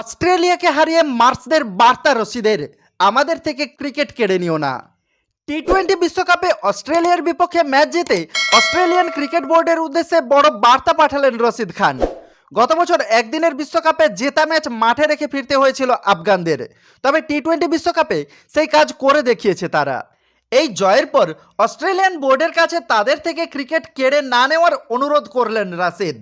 অস্ট্রেলিয়াকে হারিয়ে মার্চদের বার্তা রশিদের। আমাদের থেকে ক্রিকেট কেড়ে নিও না। টি টোয়েন্টি বিশ্বকাপে অস্ট্রেলিয়ার বিপক্ষে ম্যাচ জিতে অস্ট্রেলিয়ান ক্রিকেট বোর্ডের উদ্দেশ্যে বড় বার্তা পাঠালেন রশিদ খান। গত বছর একদিনের বিশ্বকাপে জেতা ম্যাচ মাঠে রেখে ফিরতে হয়েছিল আফগানদের। তবে টি টোয়েন্টি বিশ্বকাপে সেই কাজ করে দেখিয়েছে তারা। এই জয়ের পর অস্ট্রেলিয়ান বোর্ডের কাছে তাদের থেকে ক্রিকেট কেড়ে না নেওয়ার অনুরোধ করলেন রাশিদ।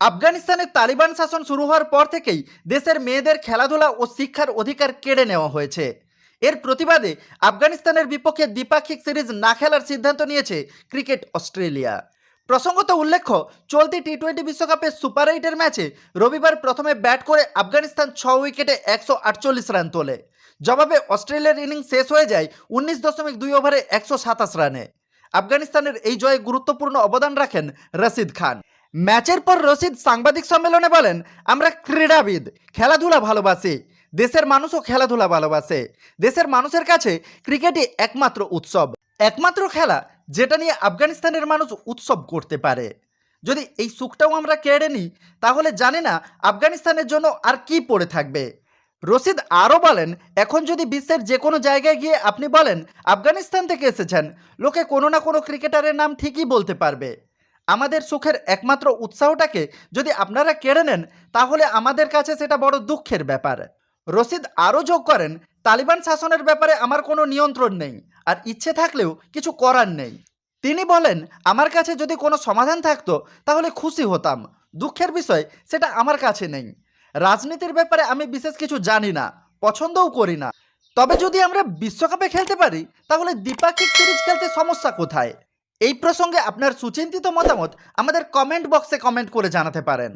আফগানিস্তানে তালিবান শাসন শুরু হওয়ার পর থেকেই দেশের মেয়েদের খেলাধুলা ও শিক্ষার অধিকার কেড়ে নেওয়া হয়েছে। এর প্রতিবাদে আফগানিস্তানের বিপক্ষে দ্বিপাক্ষিক সিরিজ না খেলার সিদ্ধান্ত নিয়েছে ক্রিকেট অস্ট্রেলিয়া। প্রসঙ্গত উল্লেখ্য, চলতি টি টোয়েন্টি বিশ্বকাপের সুপার এইটের ম্যাচে রবিবার প্রথমে ব্যাট করে আফগানিস্তান ছ উইকেটে একশো আটচল্লিশ রান তোলে। জবাবে অস্ট্রেলিয়ার ইনিংস শেষ হয়ে যায় উনিশ দশমিক দুই ওভারে একশো সাতাশ রানে। আফগানিস্তানের এই জয়ে গুরুত্বপূর্ণ অবদান রাখেন রশিদ খান। ম্যাচের পর রশিদ সাংবাদিক সম্মেলনে বলেন, আমরা ক্রীড়াবিদ, খেলাধুলা ভালোবাসি। দেশের মানুষও খেলাধুলা ভালোবাসে। দেশের মানুষের কাছে ক্রিকেটই একমাত্র উৎসব। একমাত্র খেলা যেটা নিয়ে আফগানিস্তানের মানুষ উৎসব করতে পারে। যদি এই সুখটাও আমরা কেড়ে নিই, তাহলে জানি না আফগানিস্তানের জন্য আর কি পড়ে থাকবে। রশিদ আরও বলেন, এখন যদি বিশ্বের যে কোনো জায়গায় গিয়ে আপনি বলেন, আফগানিস্তান থেকে এসেছেন, লোকে কোনো না কোনো ক্রিকেটারের নাম ঠিকই বলতে পারবে। আমাদের সুখের একমাত্র উৎসাহটাকে যদি আপনারা কেড়ে নেন, তাহলে আমাদের কাছে সেটা বড় দুঃখের ব্যাপার। রশিদ আরও যোগ করেন, তালিবান শাসনের ব্যাপারে আমার কোনো নিয়ন্ত্রণ নেই, আর ইচ্ছে থাকলেও কিছু করার নেই। তিনি বলেন, আমার কাছে যদি কোনো সমাধান থাকতো, তাহলে খুশি হতাম। দুঃখের বিষয়, সেটা আমার কাছে নেই। রাজনীতির ব্যাপারে আমি বিশেষ কিছু জানি না, পছন্দও করি না। তবে যদি আমরা বিশ্বকাপে খেলতে পারি, তাহলে দ্বিপাক্ষিক সিরিজ খেলতে সমস্যা কোথায়? এই প্রসঙ্গে আপনার সুচিন্তিত মতামত আমাদের কমেন্ট বক্সে কমেন্ট করে জানাতে পারেন।